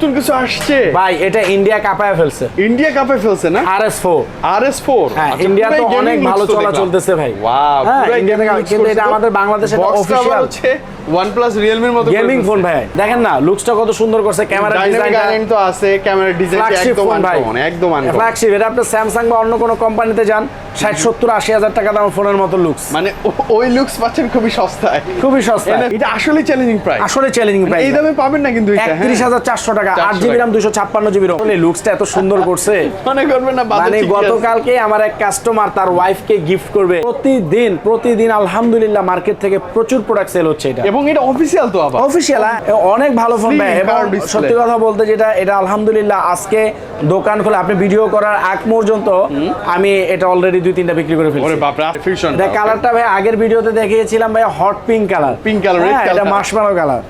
নতুন কিছু আসছে? ভাই এটা ইন্ডিয়া কাপায় ফেলছে। ইন্ডিয়া কাপে ফেলছে না? হ্যাঁ ইন্ডিয়া তো অনেক ভালো চলা চলতেছে ভাই। ওয়াও হ্যাঁ ইন্ডিয়া কিন্তু এটা আমাদের বাংলাদেশে অফিসিয়াল হচ্ছে OnePlus Realme এর মতো গেমিং ফোন ভাই। দেখেন না লুকসটা কত সুন্দর করছে ক্যামেরা ডিজাইনটা তো আছে ক্যামেরা ডিজাইন একদম একদম ফ্ল্যাগশিপ এটা আপনি স্যামসাং বা অন্য কোনো কোম্পানিতে যান ষাট সত্তর আশি হাজার টাকা দাম ফোনের মতো লুকস মানে ওই লুকস পাচ্ছেন খুবই সস্তায়। খুবই সস্তা এটা- আসলে চ্যালেঞ্জিং প্রাইস আসলে চ্যালেঞ্জিং প্রাইস এই দামে পাবেন না কিন্তু এটা হ্যাঁ। একত্রিশ হাজার চারশো টাকা আট জিবি রাম দুশো ছাপ্পান্ন জিবি রম লুকসটা এত সুন্দর করছে। মনে করবেন না মানে গতকালকে আমার এক কাস্টমার তার ওয়াইফকে গিফট করবে। প্রতিদিন প্রতিদিন আলহামদুলিল্লাহ মার্কেট থেকে প্রচুর প্রোডাক্ট সেল হচ্ছে এটা। এবং এটা অফিসিয়াল তো আবার। অফিসিয়াল অনেক ভালো ফোন Slim ভাই। এবং সত্যি কথা বলতে যেটা এটা আলহামদুলিল্লাহ আজকে দোকান খুলে আপনি ভিডিও করার আগ পর্যন্ত আমি এটা অলরেডি অলরেডি দুই তিনটা বিক্রি করে ফেলছি। কালারটা ভাই আগের ভিডিওতে দেখিয়েছিলাম ভাই hot pink colour pink colour এটা মার্শমালো কালার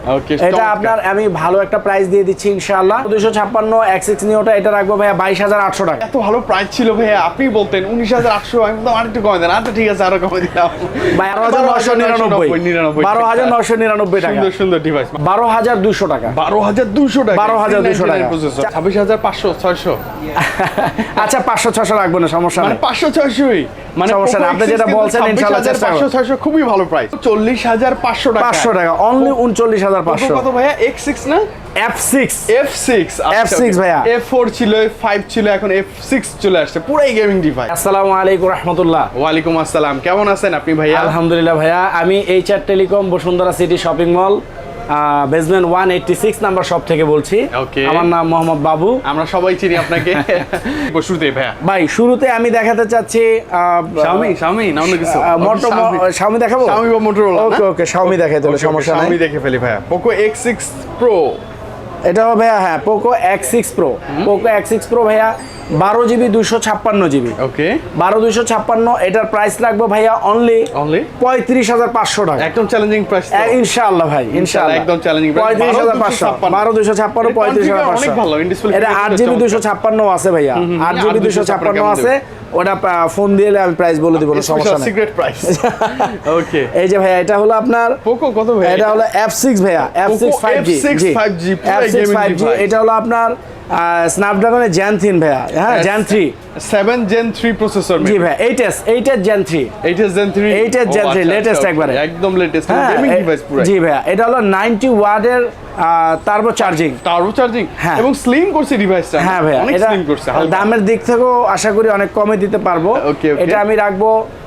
এটা আপনার আমি ভালো একটা প্রাইস দিয়ে দিচ্ছি ইনশাআল্লাহ। 256 এক্সএক্স নিওটা এটা রাখব ভাই 22800 টাকা। এত ভালো প্রাইস ছিল ভাই আপনি বলতেন 19800 আমি তো আরেকটু কমে দেন আচ্ছা ঠিক আছে আরও কমে দিলাম। 12999 12999 টাকা। সুন্দর সুন্দর ডিভাইস 12200 টাকা। 12200 টাকা 12200 টাকা। 26500 600 আচ্ছা পাঁচশো 600 রাখব না সমস্যা মানে পাঁচশো 500 কিছুই মানে সমস্যা আপনি যেটা বলছেন ইনশাআল্লাহ চেষ্টা করব 600 খুবই ভালো প্রাইস 40500 টাকা। 500 টাকা। অনলি 39500 কত ভাইয়া X6 না? F6 F6 F6 ভাইয়া। F4 ছিল F5 ছিল এখন F6 চলে আসছে। পুরাই গেমিং ডিভাইস আসসালামু আলাইকুম রাহমাতুল্লাহ। ওয়া আলাইকুম আসসালাম। কেমন আছেন আপনি ভাইয়া? আলহামদুলিল্লাহ ভাইয়া। আমি HR telecom Bashundhara city shopping mall basement one eighty six number shop থেকে বলছি। আমার নাম মোহাম্মদ বাবু। আমরা সবাই চিনি আপনাকে। শুরুতে ভাইয়া। ভাই শুরুতে আমি দেখাতে চাচ্ছি শাওমি শাওমি না অন্য কিছু? শাওমি। দেখাবো? শাওমি বা মোটরোলা ওকে ওকে শাওমি দেখাই তাহলে সমস্যা নাই। শাওমি দেখে ফেলি ভাইয়া। পোকো এক্স সিক্স প্রো এটা হবে ভাইয়া হ্যাঁ Poco X six pro Poco X six pro ভাইয়া বারো জিবি দুশো ছাপ্পান্ন জিবি। ওকে বারো দুশো ছাপ্পান্ন এটার প্রাইস লাগবে ভাইয়া অনলি অনলি পঁয়ত্রিশ হাজার পাঁচশো টাকা। একদম চ্যালেঞ্জিং প্রাইস ইনশাআল্লাহ ভাই ইনশাআল্লাহ একদম price। পঁয়ত্রিশ হাজার পাঁচশো বারো দুশো ছাপ্পান্ন পঁয়ত্রিশ হাজার পাঁচশো। ভালো, এটা আট জিবি। দুশো ছাপ্পান্ন আছে ভাইয়া। আট জিবি দুশো ছাপ্পান্ন আছে ওটা ফোন দিয়ে আমি প্রাইস বলে দিব না সমস্যা নেই। সিক্রেট প্রাইস ওকে এই যে ভাইয়া এটা হলো আপনার পোকো কত ভাইয়া এটা হলো এফ সিক্স ভাইয়া F six Poco five G. F6 5G, F six five G এটা হলো আপনার স্ন্যাপড্রাগনের জ্যান থিন ভাইয়া। হ্যাঁ three 7 Gen 3 processor G eight S eight S Gen three 8 জেন 3 8S Gen 3, latest একবারে। একদম লেটেস্ট হ্যাঁ গেমিং ডিভাইস পুরো জি ভাইয়া এটা হলো নাইনটি ওয়ার্ডের টার্বো চার্জিং টার্বো চার্জিং হ্যাঁ। এবং স্লিম করছে ডিভাইসটা হ্যাঁ ভাইয়া অনেক এটা স্লিম করছে দামের দিক থেকেও আশা করি অনেক কমে দিতে পারব. এটা আমি রাখব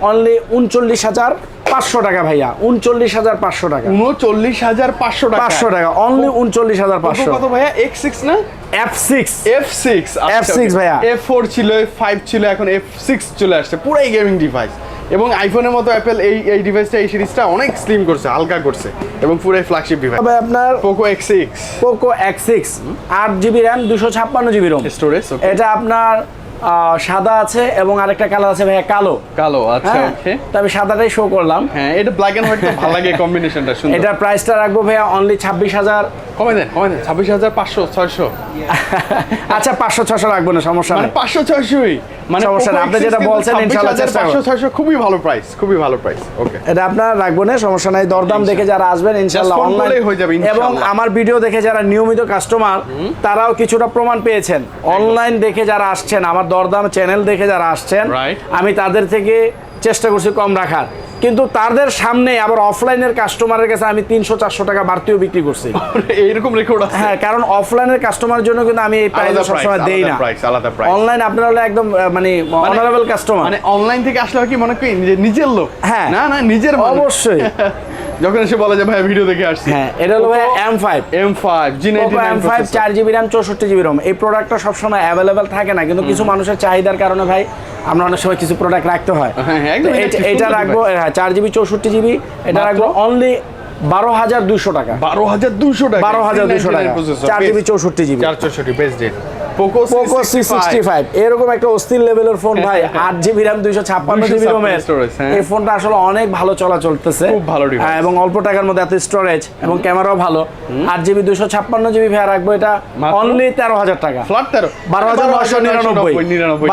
অনলি উনচল্লিশ হাজার। পাঁচশো টাকা ভাইয়া উনচল্লিশ হাজার পাঁচশো টাকা। 39500 টাকা। পাঁচশো টাকা অনলি উনচল্লিশ হাজার পাঁচশো। কত ভাইয়া? X6 না? এফ সিক্স F6 F6 ভাইয়া। F4 ছিল F5 ছিল এখন F6 চলে আসছে। পুরাই গেমিং ডিভাইস এবং আইফোনের মতো অ্যাপেল এই এই ডিভাইসটা এই সিরিজটা অনেক স্লিম করছে হালকা করছে। এবং পুরাই ফ্ল্যাগশিপ ডিভাইস তবে আপনার Poco X six Poco X six আট জিবি র্যাম দুশো ছাপ্পান্ন জিবি রোম স্টোরেজ এটা আপনার সাদা আছে এবং আরেকটা কালার আছে ভাইয়া কালো। কালো আচ্ছা হ্যাঁ ওকে। তো আমি সাদাটাই শো করলাম। হ্যাঁ এটা ব্ল্যাক এন্ড হোয়াইট ভালো লাগে কম্বিনেশনটা সুন্দর। এটার প্রাইসটা রাখব ভাইয়া অনলি ছাব্বিশ হাজার। কমে দেন কমে দেন ছাব্বিশ হাজার পাঁচশো ছয়শো। আচ্ছা পাঁচশো ছশো রাখব না সমস্যা মানে নেই। পাঁচশো ছয়শোই। মানে সমস্যা নেই, আপনি যেটা বলছেন, ইনশাআল্লাহ চেষ্টা করব। পাঁচশো ছয়শো খুবই ভালো প্রাইস খুবই ভালো প্রাইস ওকে এটা আপনার রাখব না সমস্যা নাই দরদাম দেখে যারা আসবেন ইনশাল্লাহ phone অনলাইন হয়ে যাবে, এবং আমার ভিডিও দেখে যারা নিয়মিত কাস্টমার তারাও কিছুটা প্রমাণ পেয়েছেন। অনলাইন দেখে যারা আসছেন আমার দরদাম চ্যানেল দেখে যারা আসছেন আমি তাদের থেকে চেষ্টা করছি কম রাখার। কিন্তু তাদের সামনে আবার অফলাইনের কাস্টমারের কাছে আমি তিনশো চারশো টাকা বাড়তিও বিক্রি করছি। এইরকম রেকর্ড হ্যাঁ কারণ অফলাইনের কাস্টমারের জন্য কিন্তু আমি এই প্রাইস সবসময় দেই না। অনলাইন আপনারা হলে একদম মানে অনারেবল কাস্টমার মানে অনলাইন থেকে আসলে কি মনে করি নিজের লোক। হ্যাঁ। না না নিজের অবশ্যই। যখন এসে বলে যে ভাই ভিডিও দেখে আসছি। হ্যাঁ এটা হলো M five M five G M five চার জিবি র্যাম চৌষট্টি জিবি রোম এই প্রোডাক্টটা সবসময় অ্যাভেলেবেল থাকে না কিন্তু কিছু মানুষের চাহিদার কারণে ভাই আমরা অনেক সময় কিছু প্রোডাক্ট রাখতে হয়। হ্যাঁ, হ্যাঁ, এটা রাখব হ্যাঁ চার জিবি চৌষট্টি জিবি এটা? রাখব অনলি বারো হাজার দুশো টাকা। বারো হাজার দুশো টাকা। বারো হাজার দুশো টাকা। চার জিবি চৌষট্টি জিবি চার চৌষট্টি best date Poco Poco C sixty five এরকম একটা অস্থির লেভেলের ফোন ভাই আট জিবি র্যাম দুইশো ছাপ্পান্ন জিবি 256 রোমের হ্যাঁ। এই ফোনটা আসলে অনেক ভালো চলা চলতেছে। খুব ভালো হ্যাঁ, এবং অল্প টাকার মধ্যে এত স্টোরেজ এবং ক্যামেরাও ভালো। আট জিবি দুইশো ছাপ্পান্ন জিবি ভাই রাখব এটা অনলি তেরো হাজার টাকা। ফ্ল্যাট তেরো? বারো হাজার নশো নিরানব্বই।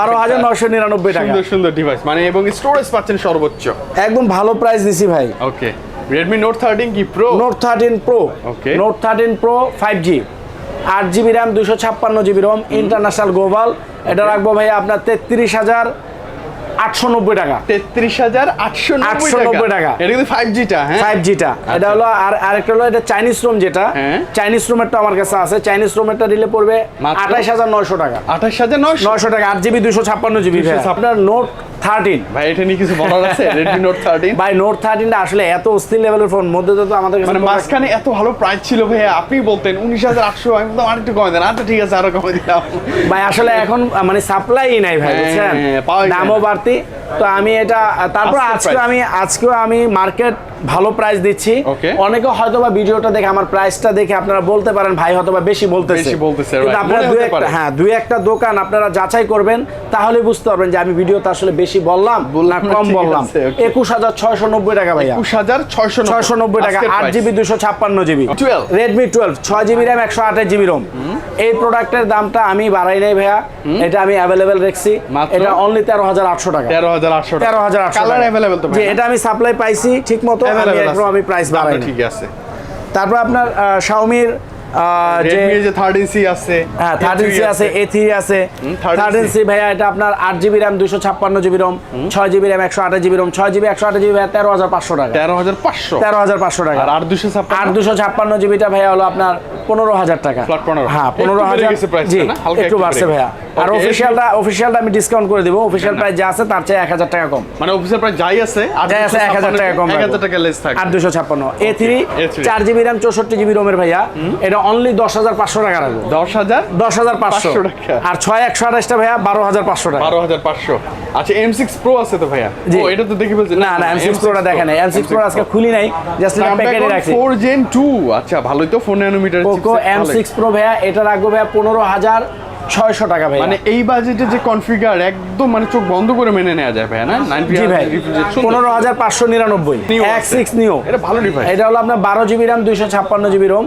বারো হাজার নশো নিরানব্বই টাকা। সুন্দর সুন্দর ডিভাইস মানে এবং স্টোরেজ পাচ্ছেন সর্বোচ্চ। একদম ভালো প্রাইস দিছি ভাই। ওকে রেডমি নোট থার্টিন কি pro note thirteen Okay. Note thirteen pro five G আট জিবি র্যাম দুশো ছাপ্পান্ন জিবি রোম ইন্টারন্যাশনাল গ্লোবাল এটা রাখব ভাইয়া আপনার তেত্রিশ হাজার আটশো নব্বই টাকা। তেত্রিশ হাজার আটশো 890 টাকা। এটা কিন্তু ফাইভ জিটা হ্যাঁ? ফাইভ জিটা এটা হলো আর আরেকটা হলো এটা চাইনিজ রুম যেটা। হ্যাঁ। চাইনিজ রুমেরটা আমার কাছে আছে। চাইনিজ রুমেরটা দিলে পড়বে? আঠাইশ হাজার নয়শো টাকা। আঠাশ হাজার নয়শো? টাকা আট জিবি দুশো ছাপ্পান্ন জিবি 256 আপনার নোট থার্টিন ভাই এটা নিয়ে কিছু বলার আছে? রেডমি নোট থার্টিন ভাই নোট থার্টিনটা আসলে এত অস্থির লেভেলের ফোন মধ্যে তো আমাদের মানে মাঝখানে এত ভালো প্রাইস ছিল ভাই আপনি বলতেন উনিশ হাজার আটশো আমি বলতাম আরেকটু কমে দেন আচ্ছা ঠিক আছে আরও কমে দিলাম। ভাই আসলে এখন মানে সাপ্লাই নাই ভাই হ্যাঁ, বুঝছেন? হ্যাঁ, দামও বাড়তি। তো আমি এটা তারপর আজকে আমি আজকেও আমি মার্কেট ভালো প্রাইস দিচ্ছি। অনেকে হয়তো বা ভিডিওটা দেখে আমার প্রাইসটা দেখে আপনারা বলতে পারেন ভাই হয়তো বা বেশি বলতেছে কিন্তু আপনারা দুই একটা হ্যাঁ দুই একটা দোকান আপনারা যাচাই করবেন তাহলে বুঝতে পারবেন যে আমি ভিডিওতে আসলে বেশি বললাম না কম বললাম। একুশ হাজার ছয়শো নব্বই টাকা ভাইয়া। একুশ হাজার ছয়শো ছয়শো নব্বই টাকা আট জিবি দুশো ছাপ্পান্ন জিবি। রেডমি টুয়েলভ ছয় জিবি র্যাম একশো আঠাশ জিবি রোম এই প্রোডাক্টের দামটা আমি বাড়াই নাই ভাইয়া। এটা আমি অ্যাভেলেবেল রেখছি। এটা অনলি তেরো হাজার আটশো টাকা। তেরো হাজার আটশো তেরো হাজার আটশো কালার অ্যাভেলেবেল তো এটা আমি সাপ্লাই পাইছি ঠিক মতো আমি প্রাইস বাড়াই ঠিক আছে। তারপর আপনার শাওমির যে আছে হ্যাঁ থার্টিন সি আছে। এ থ্রি আছে। 13C থার্টিন ভাইয়া এটা আপনার আট জিবি র্যাম দুশো ছাপ্পান্ন জিবি রোম ছয় জিবি র্যাম একশো আঠাশ জিবি রোম ছয় জিবি একশো আঠাশ জিবি তেরো হাজার পাঁচশো টাকা। তেরো হাজার পাঁচশো। তেরো হাজার পাঁচশো টাকা। আর দুশো আট দুশো ছাপ্পান্ন জিবিটা ভাইয়া হলো আপনার পনেরো হাজার টাকা। হ্যাঁ পনেরো হাজার গেছে price টা জি একটু একটু বাড়ছে ভাইয়া। আর অফিসিয়ালটা অফিসিয়ালটা আমি ডিসকাউন্ট করে দিব। অফিসিয়াল প্রাইস যা আছে তার চেয়ে এক হাজার টাকা কম। মানে অফিসের প্রাইস যাই আছে যাই আছে এক হাজার টাকা কম এক হাজার টাকা লেস থাকে আট দুশো ছাপ্পান্ন। এ থ্রি চার জিবি র্যাম চৌষট্টি জিবি রোমের ভাইয়া। এটা অনলি দশ হাজার পাঁচশো টাকা রাখব। দশ হাজার দশ হাজার পাঁচশো। টাকা। আর ছয় একশো আঠাশটা ভাইয়া বারো হাজার পাঁচশো টাকা। বারো হাজার পাঁচশো। আচ্ছা এম সিক্স প্রো আছে তো ভাইয়া? জি। এটা তো দেখে ফেলছি। না না এম সিক্স প্রোটা দেখা নাই। এম সিক্স প্রো আজকে খুলি নাই জাস্ট প্যাকেটে রাখছি ফোর জেন টু আচ্ছা ভালোই তো four nanometer Poco M six pro ভাইয়া এটা রাখব ভাইয়া পনেরো হাজার ছয়শো টাকা ভাইয়া। মানে এই বাজেটে যে কনফিগার একদম মানে চোখ বন্ধ করে মেনে নেওয়া যায় ভাইয়া না? জি ভাই। পনেরো হাজার পাঁচশো নিরানব্বই। এক সিক্স নিও এটা ভালো ডিভাইস এটা হলো আপনার বারো জিবি র্যাম দুইশো ছাপ্পান্ন জিবি রোম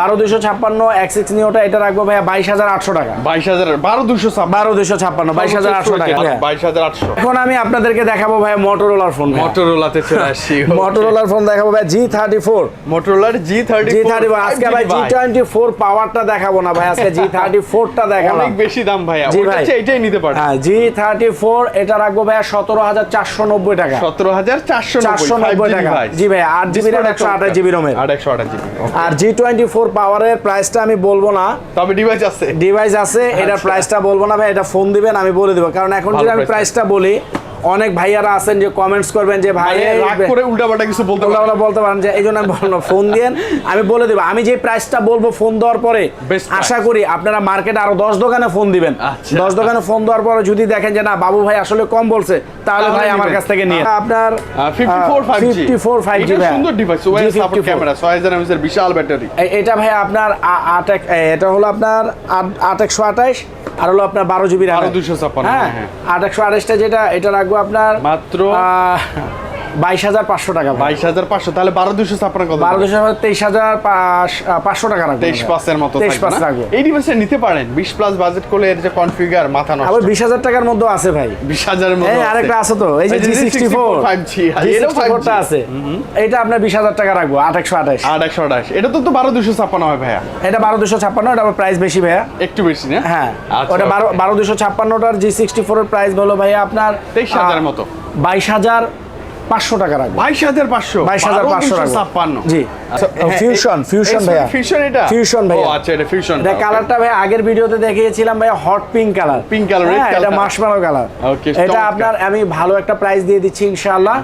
বারো দুইশো ছাপ্পান্ন এক সিক্স নিওটা এটা রাখব ভাইয়া বাইশ হাজার আটশো টাকা। বাইশ হাজার বারো দুশো বারো দুইশো ছাপ্পান্ন বাইশ হাজার আটশো টাকা বাইশ হাজার আটশো। এখন আমি আপনাদেরকে দেখাবো ভাই মোটরোলার ফোন মোটরোলাতে চলে আসছি মোটরোলার ফোন দেখাবো ভাই জি থার্টি ফোর মোটরোলার জি থার্টি জি থার্টি আজকে ভাই জি টোয়েন্টি ফোর পাওয়ারটা দেখাবো না ভাই আজকে জি থার্টি ফোরটা দেখাবো। অনেক বেশি দাম ভাইয়া। ওটা এটাই নিতে পারে। হ্যাঁ জি থার্টি ফোর এটা রাখব ভাইয়া সতেরো হাজার চারশো নব্বই টাকা। সতেরো হাজার চারশো চারশো নব্বই টাকা। জি ভাই আট জিবি জিবি একশো আঠাশ জিবি আর জি টোয়েন্টি ফোর পাওয়ারের প্রাইসটা আমি বলব না। তবে ডিভাইস আছে। ডিভাইস আছে এটার প্রাইসটা বলব না ভাই এটা ফোন দিবেন আমি বলে দেবো। কারণ এখন যদি আমি প্রাইস প্রাইসটা বলি অনেক ভাইয়ারা আছেন যে কমেন্টস করবেন যে ভাই মানে রাগ করে উল্টাপাল্টা কিছু বলতে ওগুলো পারে বলতে পারেন যে এই জন্য আমি বললাম ফোন দিয়েন। আমি বলে দেবো। আমি যে প্রাইসটা বলব ফোন দেওয়ার পরে আশা করি আপনারা মার্কেটে আরও দশ দোকানে ফোন দিবেন। আচ্ছা। দশ দোকানে ফোন দেওয়ার পরে যদি দেখেন যে না বাবু ভাই আসলে কম বলছে তাহলে ভাই আমার কাছ থেকে নিয়ে আপনার fifty four five G fifty four five G এটা সুন্দর ডিভাইস ওয়াই সাপোর্ট ক্যামেরা ছয় হাজার এর বিশাল ব্যাটারি এটা ভাই আপনার আট এক এটা হলো আপনার আট- আট একশো আঠাশ আর হলো আপনার বারো জিবি র্যাম 1256 হ্যাঁ হ্যাঁ। আট একশো আঠাশটা যেটা এটা রাখব আপনার মাত্র বাইশ হাজার পাঁচশো টাকা বাইশ হাজার পাঁচশো তাহলে বারো দুশো ছাপ্পান্ন কত? বারো দুশো তেইশ হাজার পাঁচশো টাকা রাখব। তেইশ পাঁচের মতো তেইশ পাঁচ? রাখব। এই ডিভাইসটা নিতে পারেন বিশ প্লাস বাজেট করলে এর যে কনফিগার মাথা আবার নষ্ট বিশ হাজার টাকার মধ্যে আছে ভাই। বিশ হাজারের এই আরেকটা আছে তো এই যে G sixty four five G ফোরটা আছে। এটা আপনার বিশ হাজার টাকা রাখব আট একশো আঠাশ। আট একশো আঠাশ। এটা তো বারো দুশো ছাপ্পান্ন হয় ভাইয়া। এটা বারো দুশো ছাপ্পান্ন এটা আবার প্রাইস বেশি ভাইয়া। একটু বেশি না? হ্যাঁ আচ্ছা, ওটা বারো বারো দুশো ছাপ্পান্নটার জি সিক্সটি ফোরের প্রাইস হলো ভাইয়া আপনার তেইশ হাজারের মতো। বাইশ হাজার পাঁচশো টাকা রাখব। বাইশ হাজার পাঁচশো? বাইশ হাজার পাঁচশো ছাপ্পান্ন। জি। ফিউশন ফিউশন ভাইয়া। ফিউশন এটা। ফিউশন ভাইয়া। আচ্ছা এটা ফিউশন এটা কালারটা ভাই আগের ভিডিওতে দেখিয়েছিলাম ভাই hot pink colour pink colour red এটা color। মার্শমেলো কালার এটা আপনার আমি ভালো একটা প্রাইস দিয়ে দিচ্ছি ইনশাআল্লাহ।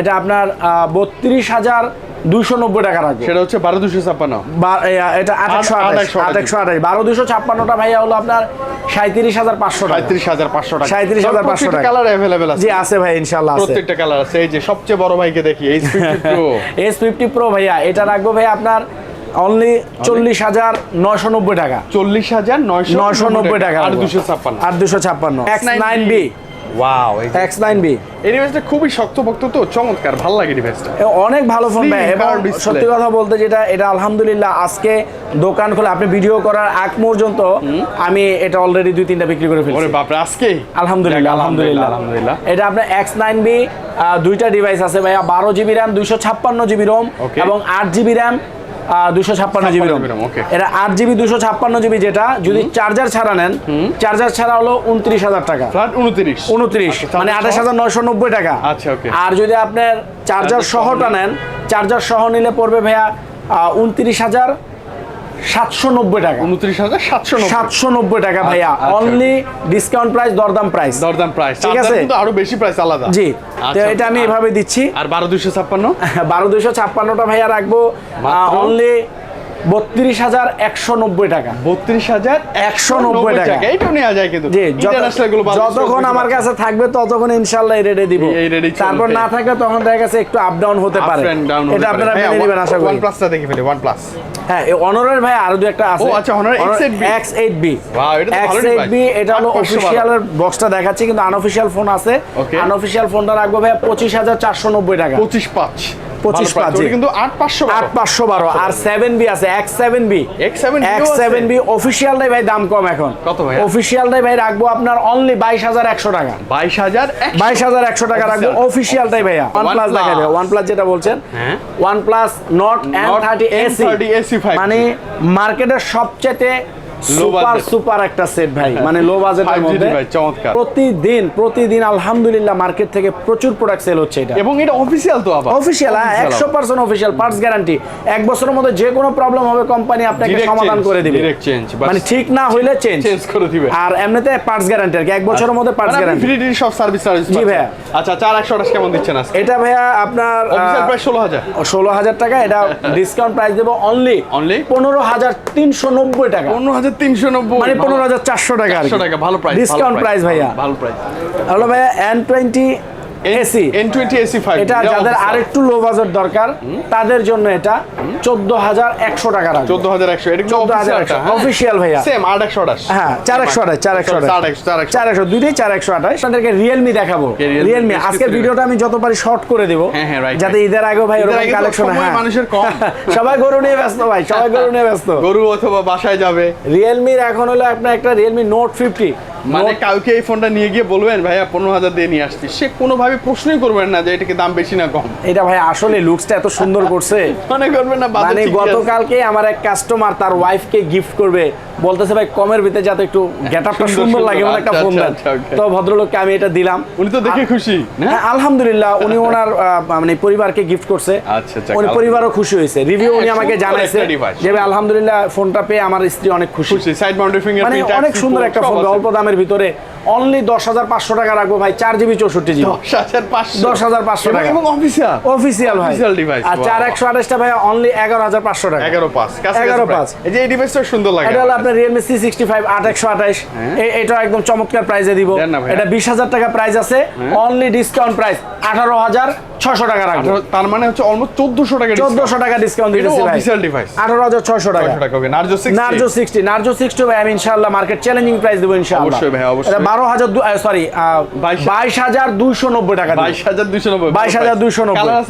এটা আপনার বত্রিশ হাজার দুশো নব্বই টাকা রাখব। সেটা হচ্ছে বারো দুশো ছাপ্পান্ন। এটা আঠাশশো আঠাশশো আঠাশশো আঠাশ বারো দুশো ছাপ্পান্নটা ভাইয়া হলো আপনার সাঁত্রিশ হাজার পাঁচশো টাকা। হাজার পাঁচশো টাকা। 37,500 টাকা। কালার অ্যাভেলেবেল আছে। জি আছে ভাই ইনশাআল্লাহ প্রত্যেকটা কালার আছে। এই যে সবচেয়ে বড় ভাইকে দেখি H fifty pro S fifty pro ভাইয়া এটা রাখব ভাই আপনার অনলি চল্লিশ হাজার নয়শো নব্বই টাকা। চল্লিশ হাজার নয়শো নয়শো নব্বই টাকা আর দুশো ছাপ্পান্ন। আর দুশো ছাপ্পান্ন। X nine B wow X nine B এই ডিভাইসটা খুবই শক্তপোক্ত তো চমৎকার ভালো লাগে ডিভাইসটা অনেক ভালো ফোন ভাই এবং সত্যি কথা বলতে যেটা এটা আলহামদুলিল্লাহ আজকে দোকান খুলে আপনি ভিডিও করার আগ পর্যন্ত আমি এটা অলরেডি দুই তিনটা বিক্রি করে ওরে ফেলছি বাপরে আজকে? আলহামদুলিল্লাহ আলহামদুলিল্লাহ আলহামদুলিল্লাহ। এটা আপনার এক্স নাইন বি দুইটা ডিভাইস আছে ভাইয়া বারো জিবি র্যাম দুইশো ছাপ্পান্ন জিবি রোম এবং আট জিবি র্যাম দুশো ছাপ্পান্ন জিবি 56 রোম। এটা আট জিবি দুশো ছাপ্পান্ন জিবি যেটা যদি চার্জার ছাড়া নেন চার্জার ছাড়া হলো উনত্রিশ হাজার টাকা। উনত্রিশ। উনত্রিশ আচ্ছা, মানে আঠাশ হাজার নয়শো নব্বই টাকা। আচ্ছা, ওকে আর যদি আপনার চার্জার চার্জার সহটা নেন চার্জার সহ নিলে পড়বে ভাইয়া উনত্রিশ হাজার সাতশো নব্বই টাকা। উনত্রিশ হাজার সাতশো সাতশো নব্বই টাকা ভাইয়া। আচ্ছা। অনলি ডিসকাউন্ট প্রাইস দরদাম প্রাইস দরদাম প্রাইস ঠিক আছে। কিন্তু আরও বেশি প্রাইস আলাদা। জি। তো আচ্ছা। এটা আমি এভাবে দিচ্ছি। আর বারো দুইশো ছাপ্পান্ন? বারো দুশো ছাপ্পান্নটা ভাইয়া রাখব। অনলি বত্রিশ হাজার একশো নব্বই টাকা। বত্রিশ হাজার 190 টাকা। এইটাও নেওয়া যায় কিন্তু। যতক্ষণ আমার কাছে থাকবে ততক্ষণ ইনশাল্লাহ এই রেটে দিব। তারপর না থাকলে তখন দেখা গেছে একটু আপ ডাউন হতে পারে। এটা আপনারা মেনে নেবেন আশা করি। দেখে ফেলি হ্যাঁ অনরের ভাই আরও দু একটা আছে। ও, আচ্ছা, Honor X8B X8B Wow, এটা তো ভালো X8B এটা হলো 800 বক্সটা দেখাচ্ছি কিন্তু আনঅফিসিয়াল ফোন আছে. আনঅফিসিয়াল ফোনটা রাখব ভাই পঁচিশ হাজার চারশো নব্বই টাকা। পঁচিশ পাঁচ। 25 ভালো price। পাঁচ, কিন্তু আট পাঁচশো আট পাঁচশো বারো আর সেভেন বি আছে এক্স সেভেন বি X7B ও এক্স আছে? সেভেন বি অফিসিয়ালটাই ভাই দাম কম এখন। কত ভাইয়া? অফিসিয়ালটাই ভাই রাখব আপনার অনলি বাইশ হাজার একশো টাকা। বাইশ হাজার বাইশ হাজার একশো টাকা রাখব। অফিসিয়ালটাই ভাইয়া। ওয়ান প্লাস ওয়ান প্লাস যেটা বলছেন। OnePlus Nord N thirty AC N30 AC5G মানে মার্কেটের সবচেয়ে সুপার সুপার একটা সেট ভাই। মানে লো বাজেটের মধ্যে চমৎকার। প্রতিদিন প্রতিদিন আলহামদুলিল্লাহ মার্কেট থেকে প্রচুর প্রোডাক্ট সেল হচ্ছে এটা। এবং এটা অফিসিয়াল তো আবার। অফিসিয়াল হ্যাঁ Official একশো পার্সেন্ট অফিসিয়াল পার্টস গ্যারান্টি এক বছরের মধ্যে যে কোনো প্রবলেম হবে কোম্পানি আপনাকে সমাধান করে দিবে। মানে ঠিক না হইলে চেঞ্জ চেঞ্জ করে দিবে। আর এমনিতে পার্টস গ্যারান্টি আর কি। এক বছরের মধ্যে পার্টস গ্যারান্টি ফ্রি সব সার্ভিস সার্ভিস জি ভাইয়া। আচ্ছা চার একশো আঠাশ কেমন দিচ্ছেন আজকে? এটা ভাইয়া আপনার অফিসিয়াল প্রাইস ষোলো হাজার। ষোলো হাজার টাকা এটা ডিসকাউন্ট প্রাইস দেবো অনলি Only? পনেরো হাজার তিনশো নব্বই টাকা। পনেরো হাজার তিনশো নব্বই। মানে পনেরো হাজার চারশো টাকা টাকা ভালো প্রাইস ডিসকাউন্ট প্রাইস ভাইয়া। ভালো প্রাইস ভাইয়া N twenty AC N twenty AC five এটা যাদের আরেকটু লো বাজেট দরকার তাদের জন্য এটা চোদ্দ হাজার একশো টাকা রাখবে। এটা কিন্তু 14,100 official ভাইয়া। সেম আট একশো আঠাশ। হ্যাঁ চার একশো আঠাশ চার একশো আঠাশ। চার একশো চার একশো। চার একশো দুইটাই আপনাদেরকে দেখাবো। Realme আজকের ভিডিওটা আমি যত পারি শর্ট করে দেবো। হ্যাঁ, হ্যাঁ, যাতে ঈদের আগেও ভাই কালেকশন হ্যাঁ। মানুষের কম। সবাই গরু নিয়ে ব্যস্ত ভাই সবাই গরু নিয়ে ব্যস্ত। গরু অথবা বাসায় যাবে। রিয়েলমির এখন হলো আপনার একটা রিয়েলমি নোট ফিফটি মানে কাউকে এই ফোনটা নিয়ে গিয়ে বলবেন ভাইয়া পনেরো হাজার দিয়ে নিয়ে আসছি। সে কোনোভাবে প্রশ্নই করবেন না যে এটা কি দাম বেশি না কম। এটা ভাই আসলে লুকসটা এত সুন্দর করছে। মনে করবেন না মানে গতকালকে আমার এক কাস্টমার তার ওয়াইফকে গিফট করবে। বলতেছে ভাই কমের ভিতরে যাতে একটু গেট আপটা সুন্দর, লাগে মানে একটা আচ্ছা, ফোন আচ্ছা, দেন। আচ্ছা, তো ভদ্রলোককে আমি এটা দিলাম। উনি তো দেখে খুশি হ্যাঁ, আলহামদুলিল্লাহ উনি ওনার মানে পরিবারকে গিফট করছে। আচ্ছা, আচ্ছা, উনি পরিবারও খুশি হয়েছে। রিভিউ হ্যাঁ, উনি আমাকে জানাইছে যে ভাই, আলহামদুলিল্লাহ ফোনটা পেয়ে আমার স্ত্রী অনেক খুশি। খুশি সাইড মাউন্টেড মানে ফিঙ্গারপ্রিন্ট অনেক সুন্দর একটা ফোন অল্প দামের ভিতরে অনলি দশ হাজার পাঁচশো টাকা রাখব ভাই চার জিবি চৌষট্টি জিবি। দশ হাজার পাঁচশো টাকা। এবং অফিসিয়াল অফিসিয়াল ভাই। আর চার একশো আঠাশটা ভাই অনলি এগারো হাজার পাঁচশো টাকা। এগারো পাঁচ এগারো পাঁচ। এই যে এই ডিভাইসটা সুন্দর লাগে এটা হলো আপনার রিয়েলমি সি সিক্সটি ফাইভ আট একশো আঠাশ। এটা একদম চমৎকার প্রাইজে দিব। এটা বিশ হাজার টাকা প্রাইস আছে। অনলি ডিসকাউন্ট প্রাইস আঠারো হাজার। ছশো টাকা রাখব। তার মানে হচ্ছে অলমোস্ট চোদ্দশো টাকা চোদ্দশো টাকা ডিসকাউন্ট ভাই। অফিসিয়াল ডিভাইস আঠারো হাজার ছশো টাকা। Narzo six Narzo sixty Narzo sixty ভাই আমি ইনশাল্লাহ মার্কেট চ্যালেঞ্জিং প্রাইস দেবো ইনশাল্লাহ অবশ্যই ভাই, অবশ্যই। বারো হাজার সরি বাইশ- হাজার দুইশো নব্বই টাকা বাইশ হাজার দুইশো নব্বই বাইশ হাজার দুইশো নব্বই। কালার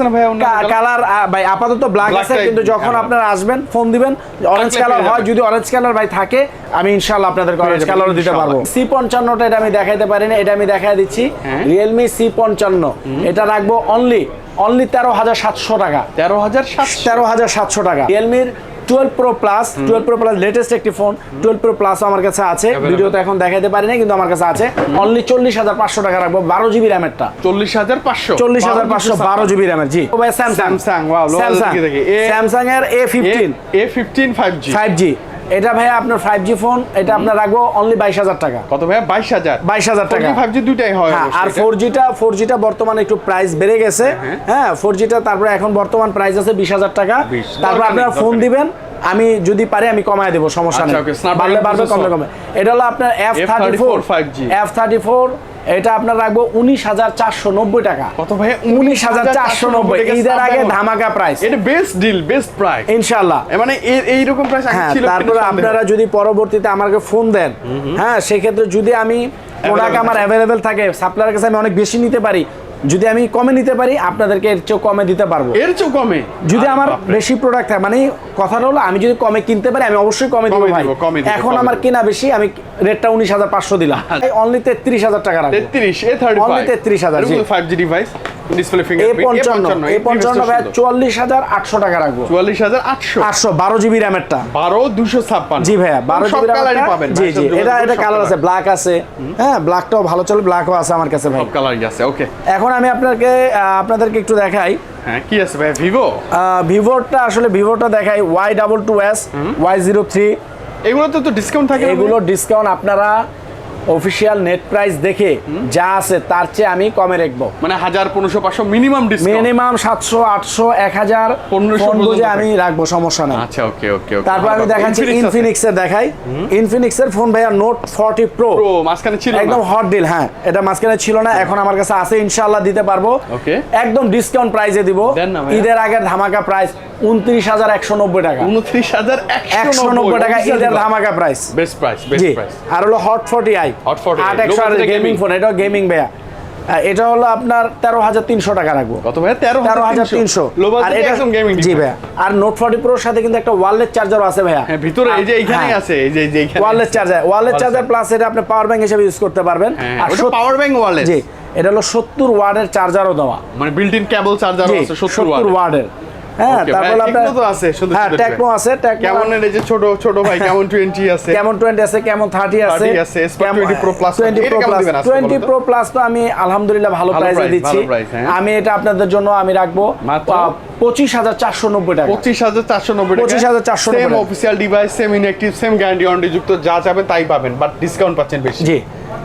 ভাই কালার আপাতত ব্ল্যাক আছে কিন্তু যখন আপনারা আসবেন ফোন দিবেন অরেঞ্জ কালার হয় যদি অরেঞ্জ কালার ভাই থাকে আমি ইনশাল্লাহ আপনাদেরকে অরেঞ্জ কালারও দিতে পারব। সি পঞ্চান্নটা এটা আমি দেখাইতে পারি না এটা আমি দেখাই দিচ্ছি। হ্যাঁ। রিয়েলমি সি পঞ্চান্ন। এটা রাখব অনলি অনলি তেরো হাজার সাতশো টাকা। তেরো হাজার তেরো হাজার সাতশো টাকা। রিয়েলমির twelve pro plus twelve pro plus latest একটি ফোন টুয়েলভ প্রো প্লাস আমার কাছে আছে। Available. ভিডিওতে এখন দেখাইতে পারি না কিন্তু আমার কাছে আছে। অনলি চল্লিশ হাজার পাঁচশো টাকা রাখব বারো জিবি র্যামেরটা চল্লিশ হাজার পাঁচশো? চল্লিশ হাজার পাঁচশো বারো জিবি র্যামের জি। স্যামসাং স্যামসাং স্যামসাং এর A fifteen A fifteen five G five G এটা ভাইয়া আপনার ফাইভ জি ফোন এটা আপনার রাখব অনলি বাইশ হাজার টাকা। কত ভাইয়া? বাইশ হাজার? বাইশ হাজার টাকা। ফাইভ জি দুইটাই হয় হ্যাঁ আর ফোর জিটা ফোর জিটা বর্তমানে একটু প্রাইস বেড়ে গেছে। হ্যাঁ ফোর জিটা তারপরে এখন বর্তমান প্রাইস আছে বিশ হাজার টাকা। 20 তারপর আপনারা ফোন দিবেন আমি যদি পারি আমি কমায় দেবো সমস্যা আচ্ছা, নেই। বাড়লে বাড়বে কমলে কমে এটা হলো আপনার F thirty four F34 5G F thirty four এটা আপনার রাখব উনিশ হাজার চারশো নব্বই টাকা। কত ভাই? উনিশ হাজার চারশো নব্বই। ঈদের আগে ধামাকা প্রাইস এটা বেস্ট ডিল বেস্ট প্রাইস ইনশাল্লাহ মানে এইরকম প্রাইস হ্যাঁ তারপরে আপনারা যদি পরবর্তীতে আমাকে ফোন দেন হ্যাঁ সেক্ষেত্রে যদি আমি প্রোডাক্ট আমার অ্যাভেলেবেল থাকে সাপ্লায়ার কাছে আমি অনেক বেশি নিতে পারি যদি আমি কমে নিতে পারি আপনাদেরকে এর চেয়েও কমে দিতে পারব। এর চেয়ে কমে? যদি আমার বেশি প্রোডাক্ট হয় মানে কথাটা হলো আমি যদি কমে কিনতে পারি আমি অবশ্যই কমে দিব ভাই। এখন আমার কেনা বেশি আমি রেটটা উনিশ হাজার পাঁচশো দিলাম। অনলি তেত্রিশ হাজার টাকা রাখব। তেত্রিশ এ থার্টি হাজার 33,000 G. Five G device display fingerprint A পঞ্চান্ন ভাই চুয়াল্লিশ হাজার আটশো টাকা রাখব। জিবি র্যামেরটা জি ভাইয়া জিবি পাবেন জি জি এটা এটা কালার আছে ব্ল্যাক আছে। হ্যাঁ ব্ল্যাকটাও ভালো চলে ব্ল্যাকও আছে আমার কাছে ভাই। সব কালারই আছে ওকে এখন আমি আপনাকে আপনাদেরকে একটু দেখাই। হ্যাঁ কি আছে ভাই ভিভো ভিভোটা আসলে ভিভোটা দেখাই Y double two S Y zero three এগুলোতে তো ডিসকাউন্ট থাকে এগুলো ডিসকাউন্ট আপনারা অফিসিয়াল নেট প্রাইস দেখে যা আছে তার চেয়ে আমি কমে রাখব। মানে হাজার পনেরোশো পাঁচশো মিনিমাম মিনিমাম সাতশো আটশো এক হাজার 1500 ফোন বুঝে আমি রাখব সমস্যা নেই। আচ্ছা ওকে ওকে তারপর আমি দেখাচ্ছি ইনফিনিক্সের দেখাই। ইনফিনিক্সের ফোন ভাইয়া নোট ফর্টি প্রো মাঝখানে ছিল একদম হট ডিল হ্যাঁ। এটা মাঝখানে ছিল না এখন আমার কাছে আছে ইনশাল্লাহ দিতে পারব. একদম ডিসকাউন্ট প্রাইসে দিব। না। ঈদের আগে ধামাকা প্রাইস উনত্রিশ হাজার একশো নব্বই টাকা। উনত্রিশ হাজার একশো নব্বই। টাকা ঈদের ধামাকা price best price best price আর হলো hot forty I Hot 40i, আট একশো গেমিং ফোন এটাও গেমিং ভাইয়া। এটা হলো আপনার তেরো হাজার তিনশো টাকা রাখব। কত ভাই তেরো তেরো হাজার তিনশো। আর এটা একদম গেমিং জি ভাইয়া। আর নোট ফর্টি প্রোর সাথে কিন্তু একটা ওয়ারলেস চার্জারও আছে ভাইয়া। হ্যাঁ ভিতরে এই যে এইখানেই হ্যাঁ। আছে এই যে এই যে এইখানে। Wireless charger wireless charger plus এটা আপনি পাওয়ার ব্যাংক হিসেবে ইউজ করতে পারবেন। হ্যাঁ আর পাওয়ার ব্যাংক ওয়ালেট জি। এটা হলো সত্তর ওয়ার্ডের চার্জারও দেওয়া। মানে বিল্ট ইন কেবল চার্জার আছে সত্তর ওয়ার্ডের হ্যাঁ তারপর আপনার তো আছে, সুন্দর হ্যাঁ টেকনো আছে টেকনো কেমনের এই যে ছোট ছোট ভাই কেমন 20 আছে? কেমন টোয়েন্টি আছে কেমন থার্টি আছে? 30 আছে, 20 Pro Plus twenty pro plus দিবেন আজকে টোয়েন্টি বলুন তো? প্রো প্লাস তো আমি আলহামদুলিল্লাহ ভালো প্রাইসে দিচ্ছি। হ্যাঁ। আমি এটা আপনাদের জন্য আমি রাখব? পঁচিশ হাজার চারশো নব্বই টাকা। পঁচিশ হাজার চারশো নব্বই টাকা। 25,490 সেম টাকা। Official device same inactive same guarantee যুক্ত যা চাবেন তাই পাবেন বাট ডিসকাউন্ট পাচ্ছেন বেশি। জি।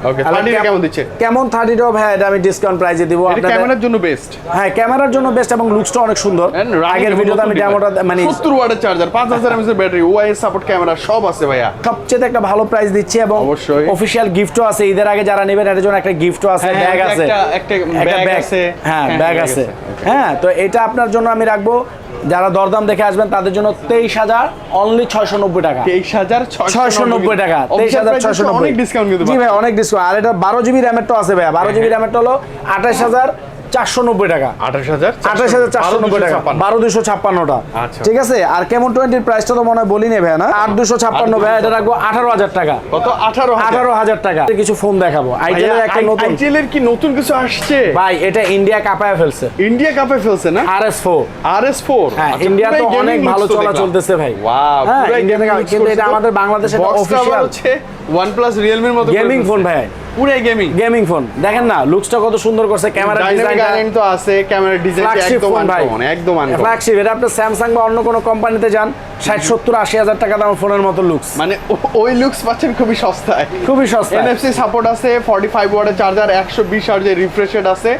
ওকে আর থার্টি কেম- কেমন দিচ্ছে? কেমন থার্টিটাও ভাই এটা আমি ডিসকাউন্ট প্রাইসে দিব আপনাদের। ক্যামেরার জন্য বেস্ট হ্যাঁ ক্যামেরার জন্য বেস্ট এবং লুকসটা অনেক সুন্দর। আগের ভিডিওতে আমি ডেমোটা মানে সত্তর ওয়াটের চার্জার পাঁচ হাজার ব্যাটারি ওআইএস সাপোর্ট ক্যামেরা সব আছে ভাইয়া। সবচেয়ে একটা ভালো প্রাইস দিচ্ছি এবং অবশ্যই। অফিসিয়াল গিফটও আছে। ঈদের আগে যারা নেবেন এটার জন্য একটা গিফটও আছে হ্যাঁ, ব্যাগ আছে। একটা- আছে। হ্যাঁ হ্যাঁ, ব্যাগ আছে। আছে। হ্যাঁ তো এটা আপনার জন্য আমি রাখব। যারা দরদাম দেখে আসবেন তাদের জন্য তেইশ হাজার অনলি ছয়শো নব্বই টাকা। তেইশ হাজার ছয়শো নব্বই। টাকা তেইশ হাজার ছয়শো নব্বই। অনেক ডিসকাউন্ট জি ভাই অনেক ডিসকাউন্ট আর এটা বারো জিবি র্যামের র্যামেরটা আছে ভাই বারো জিবি র্যামের র্যামেরটা হলো আঠাশ হাজার চারশো নব্বই টাকা। আঠাশ হাজার আঠাশ হাজার চারশো নব্বই টাকা। বারো দুশো ছাপ্পান্নটা আচ্ছা। ঠিক আছে? আর কেমন টোয়েন্টির প্রাইসটা তো মনে হয় বলি নেবে না? আট দুশো ছাপ্পান্ন ভাই এটা রাখব আঠারো হাজার টাকা। কত? আঠারো আঠারো হাজার টাকা। কিছু ফোন দেখাবো। আইটেলের একটা নতুন। আইটেলের কি নতুন কিছু আসছে? ভাই এটা ইন্ডিয়া কাপায় ফেলছে। ইন্ডিয়া কাপে ফেলছে না? R S four R S four হ্যাঁ ইন্ডিয়া তো অনেক ভালো চলা চলতেছে ভাই। ওয়াও হ্যাঁ কিন্তু এটা আমাদের বাংলাদেশের অফিসিয়াল হচ্ছে এর মতো গেমিং ফোন ভাই। পুরাই গেমিং গেমিং ফোন দেখেন না লুকসটা কত সুন্দর করছে ক্যামেরা আইল্যান্ড তো আছে ক্যামেরা ডিজাইন একদম আনকমন একদম আনকমন ফ্ল্যাগশিপ এটা আপনি স্যামসাং বা অন্য কোনো কোম্পানিতে যান ষাট সত্তর আশি হাজার টাকা দাম ফোনের মতো লুকস মানে ওই লুকস পাচ্ছেন খুবই সস্তায়। খুবই সস্তা এনএফসি সাপোর্ট আছে 45 ওয়াটের চার্জার 120 হার্জের রিফ্রেশ রেট আছে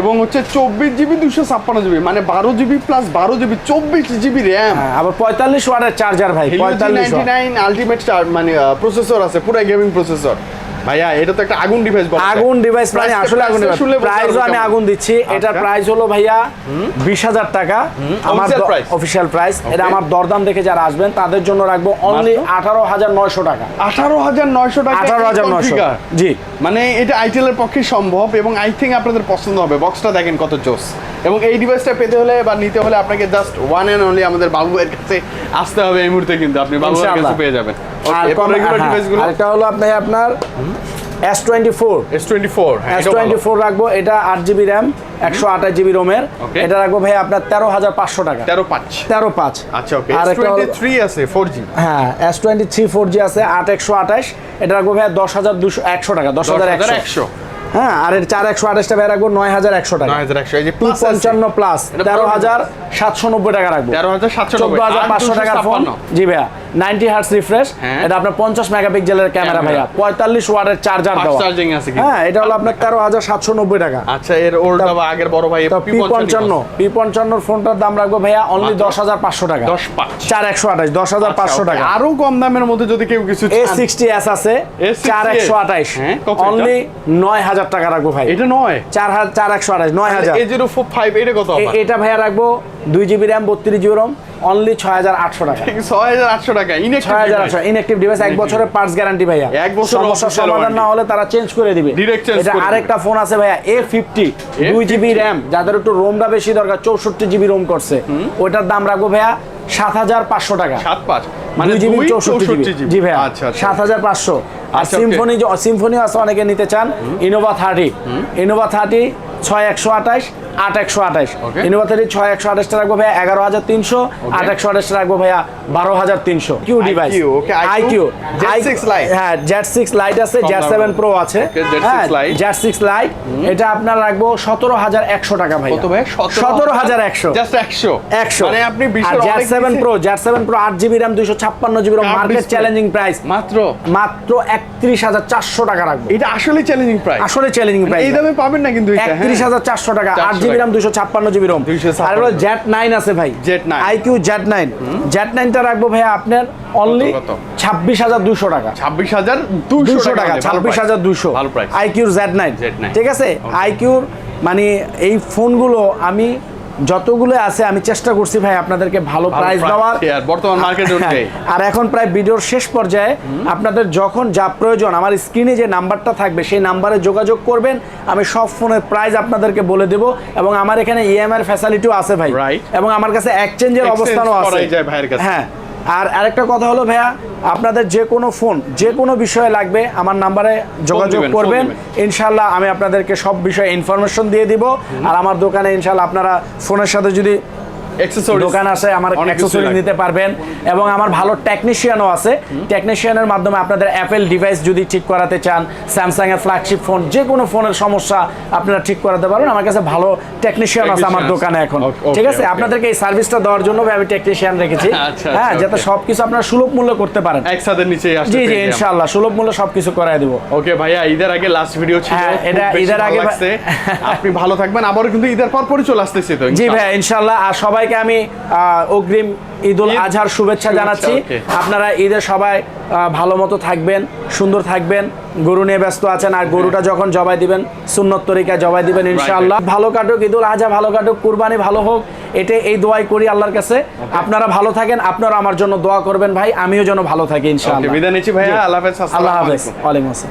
এবং হচ্ছে চব্বিশ জিবি দুশো ছাপ্পান্ন জিবি মানে বারো জিবি প্লাস বারো জিবি চব্বিশ জিবি র্যাম আবার পঁয়তাল্লিশ ওয়াটের চার্জার ভাই পঁয়তাল্লিশ নাইন আলটিমেট মানে প্রসেসর আছে পুরো গেমিং প্রসেসর ভাইয়া এটা তো একটা আগুন ডিভাইস আগুন ডিভাইস মানে আসলে আগুন প্রাইসও আমি আগুন দিচ্ছি। এটার আচ্ছা। প্রাইস হলো ভাইয়া বিশ হাজার টাকা। আমার প্রাইস এটা আমার দরদাম দেখে যারা আসবেন তাদের জন্য রাখব অনলি আঠারো হাজার নয়শো টাকা। আঠারো হাজার নয়শো টাকা আঠারো হাজার নয়শো। configure। জি। মানে এটা আইটেলের পক্ষে সম্ভব এবং আই থিঙ্ক আপনাদের পছন্দ হবে। বক্সটা দেখেন কত জোস। এবং এই ডিভাইসটা পেতে হলে বা নিতে হলে আপনাকে জাস্ট ওয়ান অ্যান্ড অনলি আমাদের বাবু এর কাছে আসতে হবে এই মুহূর্তে কিন্তু। আপনি বাবু এর কাছে পেয়ে যাবেন। আর রেগুলার ডিভাইসগুলো আরেকটা হলো আপনি আপনার S twenty four S twenty four S twenty four রাখব এটা আট জিবি র্যাম একশো আঠাশ জিবি রোমের এটা রাখব ভাই আপনার তেরো হাজার পাঁচশো টাকা। তেরো পাঁচ। তেরো পাঁচ। আচ্ছা ওকে। আর একটা থ্রি আছে ফোর জি হ্যাঁ S twenty three four G আছে আট একশো আঠাশ। এটা রাখব ভাই দশ হাজার দুশো একশো টাকা দশ হাজার একশো। হ্যাঁ আর এর চার একশো আঠাশটা ভাই রাখব নয় হাজার একশো টাকা। নয় হাজার একশো এই যে টু পঞ্চান্ন প্লাস তেরো হাজার সাতশো নব্বই টাকা রাখব। তেরো হাজার সাতশো চোদ্দ হাজার পাঁচশো টাকার ফোন জি ভাইয়া নাইনটি হার্টস রিফ্রেশ হ্যাঁ। এটা আপনার পঞ্চাশ মেগাপিক্সেলের ক্যামেরা। ভাইয়া। পঁয়তাল্লিশ ওয়াটের চার্জার দেওয়া। charging আছে হ্যাঁ এটা হলো আপনার তেরো হাজার সাতশো নব্বই টাকা। আচ্ছা এর ওল্ড বা আগের বড় ভাই পি পঞ্চান্ন পি পঞ্চান্নর ফোনটার দাম রাখব ভাইয়া অনলি দশ হাজার পাঁচশো টাকা। দশ চার একশো আঠাশ দশ হাজার পাঁচশো টাকা। আরও কম দামের মধ্যে যদি কেউ কিছু এ সিক্সটি এস আছে চার একশো আঠাশ। হ্যাঁ, অনলি নয় হাজার টাকা রাখব ভাই। এটা নয়? চার হাজার চার একশো আঠাশ নয় হাজার। এ জিরো ফোর ফাইভ এটা কত এটা ভাইয়া রাখব দুই জিবি র্যাম বত্রিশ জিবি রম অনলি ছয় হাজার আটশো টাকা। ছয় হাজার আটশো টাকা ছয় হাজার আটশো ইনএক্টিভ ডিভাইস এক বছরের পার্টস গ্যারান্টি ভাইয়া। এক বছরের সমস্যার সমাধান না হলে তারা চেঞ্জ করে দিবে। এটা আরেকটা ফোন আছে ভাইয়া এ ফিফটি দুই জিবি র্যাম যাদের একটু রোমটা বেশি দরকার চৌষট্টি জিবি রোম করছে। ওইটার দাম রাখব ভাইয়া সাত হাজার পাঁচশো টাকা। সাত পাঁচ। মানে দুই জিবি চৌষট্টি চৌষট্টি জিবি। জি ভাইয়া আচ্ছা আচ্ছা। সাত হাজার পাঁচশো। আর. সিম্ফনি সিম্ফনি আছে অনেকে নিতে চান। ইনোভা থার্টি ইনোভা থার্টি ছয় একশো আঠাশ আট একশো আঠাশ। থার্টি ছয় একশো আঠাশটা রাখব ভাইয়া এগারো হাজার তিনশো আট একশো আঠাশটা রাখব ভাইয়া বারো হাজার তিনশো। Q device Z6 Lite। হ্যাঁ জেড সিক্স লাইট আছে কম সেভেন প্রো আছে। Okay, Z6 হ্যাঁ Lite। সিক্স লাইট এটা আপনার রাখব সতেরো হাজার একশো টাকা ভাই ভাই সতেরো হাজার একশো। একশো। একশো। মানে আপনি অনেক seven pro Z seven pro আট জিবি র্যাম দুইশো ছাপ্পান্ন GB RAM market challenging price মাত্র? মাত্র একত্রিশ হাজার চারশো টাকা রাখব। এটা আসলে চ্যালেঞ্জিং প্রাইস আসলে চ্যালেঞ্জিং প্রাইস এই দামে পাবেন না কিন্তু হ্যাঁ। হাজার চারশো টাকা আট জিবি রাম দুশো ছাপ্পান্ন জিবি রোম আর হলো জেট নাইন আছে ভাই। Z9 iQOO Z nine Z নাইনটা রাখব ভাইয়া আপনার অনলি? ছাব্বিশ হাজার দুশো টাকা। ছাব্বিশ হাজার দুশো টাকা ছাব্বিশ হাজার দুশো আইকিউর জেড নাইন ঠিক আছে? আইকিউর মানে এই ফোনগুলো আমি যতগুলো আছে আমি চেষ্টা করছি ভাই আপনাদেরকে ভালো প্রাইস দেওয়ার। বর্তমান মার্কেট হ্যাঁ, আর এখন প্রায় ভিডিওর শেষ পর্যায়ে আপনাদের যখন যা প্রয়োজন আমার স্ক্রিনে যে নাম্বারটা থাকবে সেই নাম্বারে যোগাযোগ করবেন। আমি সব ফোনের প্রাইস আপনাদেরকে বলে দেব এবং আমার এখানে ইএমআই এর ফ্যাসিলিটিও আছে ভাই. এবং আমার কাছে এক্সচেঞ্জের অবস্থানও আছে। হ্যাঁ। আর আরেকটা কথা হলো ভাইয়া আপনাদের যে কোনো ফোন যে কোনো বিষয়ে লাগবে আমার নাম্বারে যোগাযোগ করবেন। ইনশাল্লাহ আমি আপনাদেরকে সব বিষয়ে ইনফরমেশন দিয়ে দিব। আর আমার দোকানে ইনশাল্লাহ আপনারা ফোনের সাথে যদি দোকান আছে আমার অ্যাক্সেসরি নিতে পারবেন। এবং আমার ভালো টেকনিশিয়ানও আছে। টেকনিশিয়ানের মাধ্যমে আপনাদের অ্যাপেল ডিভাইস যদি ঠিক করাতে চান স্যামসাং এর ফ্ল্যাগশিপ ফোন যে কোনো ফোনের সমস্যা আপনারা ঠিক করাতে পারবেন। আমার কাছে ভালো টেকনিশিয়ান আছে আমার দোকানে এখন। ঠিক আছে? আপনাদেরকে এই সার্ভিসটা দেওয়ার জন্য আমি টেকনিশিয়ান রেখেছি। আচ্ছা, হ্যাঁ আচ্ছা, যাতে সবকিছু আপনারা সুলভ মূল্য করতে পারেন। একসাথে নিচে জি জি ইনশাআল্লাহ সুলভ মূল্য সবকিছু করাই দেবো। ওকে ভাইয়া ঈদের আগে লাস্ট ভিডিও ছিল। হ্যাঁ, এটা ঈদের আগে আপনি ভালো থাকবেন। আবারও কিন্তু ঈদের পর পরই চলে আসতেছে তো জি। ভাই ইনশাল্লাহ আর সবাইকে আমি অগ্রিম ঈদ উল আজহার শুভেচ্ছা জানাচ্ছি। আপনারা ঈদে সবাই ভালো মতো থাকবেন সুন্দর থাকবেন গরু নিয়ে ব্যস্ত আছেন আর গরুটা যখন জবাই দিবেন সুন্নত তরিকায় জবাই দিবেন ইনশাআল্লাহ। ভালো কাটুক ঈদ উল আজহা ভালো কাটুক কুরবানি ভালো হোক এটাই এই দোয়াই করি আল্লাহর কাছে। আপনারা ভালো থাকেন আপনারা আমার জন্য দোয়া করবেন ভাই আমিও যেন ভালো থাকি ইনশাআল্লাহ। বিদায় নিচ্ছি ভাইয়া জি। আল্লাহ হাফেজ আল্লাহ হাফেজ। আলাইকুম। ওয়ালাইকুম আসসালাম।